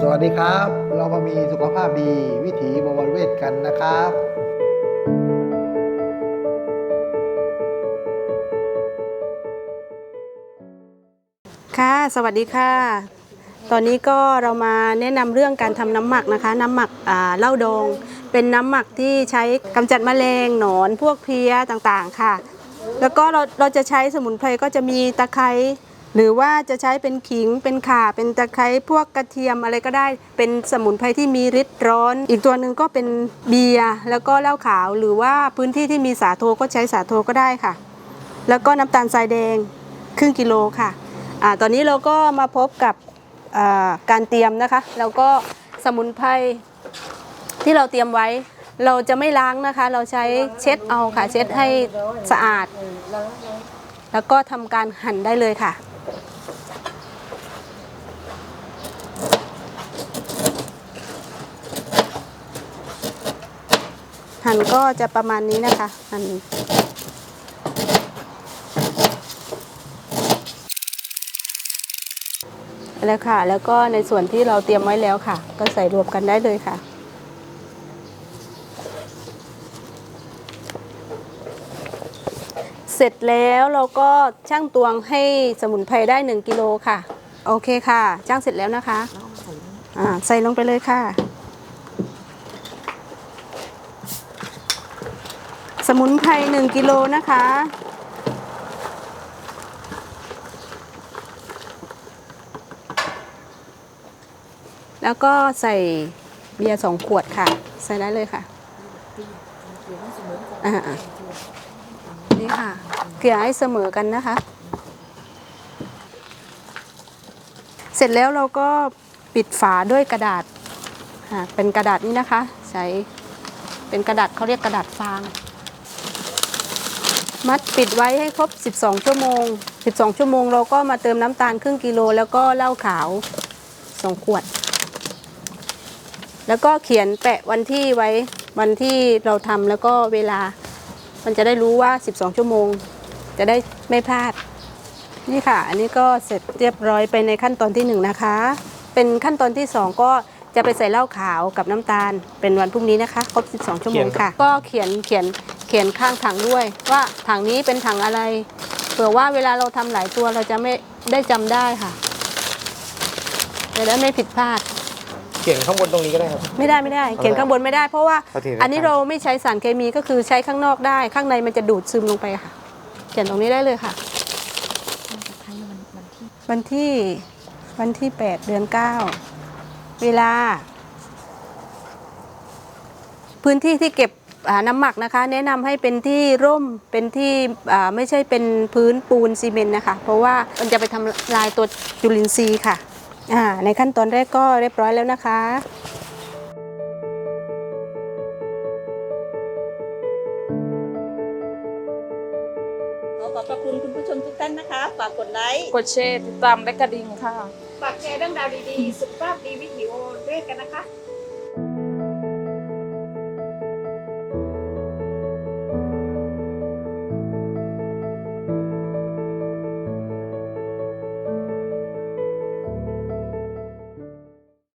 สวัสดีครับ เรามามีสุขภาพดีวิถีบวรเวทกันนะครับ ค่ะ สวัสดีค่ะ ตอนนี้ก็เรามาแนะนำเรื่องการทำน้ำหมักนะคะ น้ำหมักอ่าเหล้าดอง เป็นน้ำหมักที่ใช้กำจัดแมลงหนอนพวกเพลี้ยต่างๆค่ะ แล้วก็เราเราจะใช้สมุนไพรก็จะมีตะไคร้ หรือว่าจะใช้เป็นขิงเป็นข่าเป็นตะไคร้พวกกระเทียมอะไรก็ได้ เป็นสมุนไพรที่มีฤทธิ์ร้อน อีกตัวหนึ่งก็เป็นเบียร์แล้วก็เหล้าขาว หรือว่าพื้นที่ที่มีสาโทก็ใช้สาโทก็ได้ค่ะ แล้วก็น้ำตาลทรายแดงครึ่งกิโลค่ะอาตอนนี้เราก็มาพบกับอ่าการเตรียมนะคะ แล้วก็สมุนไพรที่เราเตรียมไว้เราจะไม่ล้างนะคะ เราใช้เช็ดเอาค่ะ เช็ดให้สะอาด แล้วก็ทำการหั่นได้เลยค่ะ หั่นก็จะประมาณนี้นะคะหั่นแล้วค่ะ แล้วก็ในส่วนที่เราเตรียมไว้แล้วค่ะ ก็ใส่รวมกันได้เลยค่ะ เสร็จแล้วเราก็ช่างตวงให้สมุนไพรได้ 1กิโลค่ะ โอเคค่ะช่างเสร็จแล้วนะคะ อ่า ใส่ลงไปเลยค่ะ สมุนไพร1กิโลนะคะ แล้วก็ใส่เบียร์สองขวดค่ะ ใส่ได้เลยค่ะอ่านี่ค่ะ เกลี่ยให้เสมอกันนะคะ เสร็จแล้วเราก็ปิดฝาด้วยกระดาษ เป็นกระดาษนี้นะคะ ใช้เป็นกระดาษเขาเรียกกระดาษฟาง มัดปิดไว้ให้ครบ 12 ชั่วโมง 12 ชั่วโมงเราก็มาเติมน้ำตาลครึ่งกิโล แล้วก็เหล้าขาว 2 ขวด แล้วก็เขียนแปะวันที่ไว้วันที่เราทำแล้วก็เวลา มันจะได้รู้ว่า 12 ชั่วโมง จะได้ไม่พลาด นี่ค่ะ อันนี้ก็เสร็จเรียบร้อยไปในขั้นตอนที่หนึ่งนะคะ เป็นขั้นตอนที่สองก็จะไปใส่เหล้าขาวกับน้ำตาลเป็นวันพรุ่งนี้นะคะ ครบ 12 ชั่วโมงค่ะ ก็เขียนเขียน เขียนข้างถังด้วย ว่าถังนี้เป็นถังอะไร เผื่อว่าเวลาเราทำหลายตัวเราจะไม่ได้จำได้ค่ะจะได้ไม่ผิดพลาด เขียนข้างบนตรงนี้ก็ได้ครับ ไม่ได้ไม่ได้ เขียนข้างบนไม่ได้เพราะว่าเอาทีละอันนี้ขั้นเราไม่ใช้สารเคมีก็คือใช้ข้างนอกได้ ข้างในมันจะดูดซึมลงไปค่ะ เขียนตรงนี้ได้เลยค่ะ วันที่วันที่8เดือน9เวลา พื้นที่ที่เก็บอ่า น้ำหมักนะคะ แนะนำให้เป็นที่ร่มเป็นที่อ่าไม่ใช่เป็นพื้นปูนซีเมนต์นะคะ เพราะว่ามันจะไปทำลายตัวจุลินทรีย์ค่ะอ่าในขั้นตอนแรกก็เรียบร้อยแล้วนะคะ ขอขอบพระคุณคุณผู้ชมทุกท่านนะคะ ฝากกดไลค์ กดแชร์ติดตามและกระดิ่งค่ะ ฝากแชร์เรื่องราวดีๆ สุขภาพดีวิถีโอด้วยกันนะคะ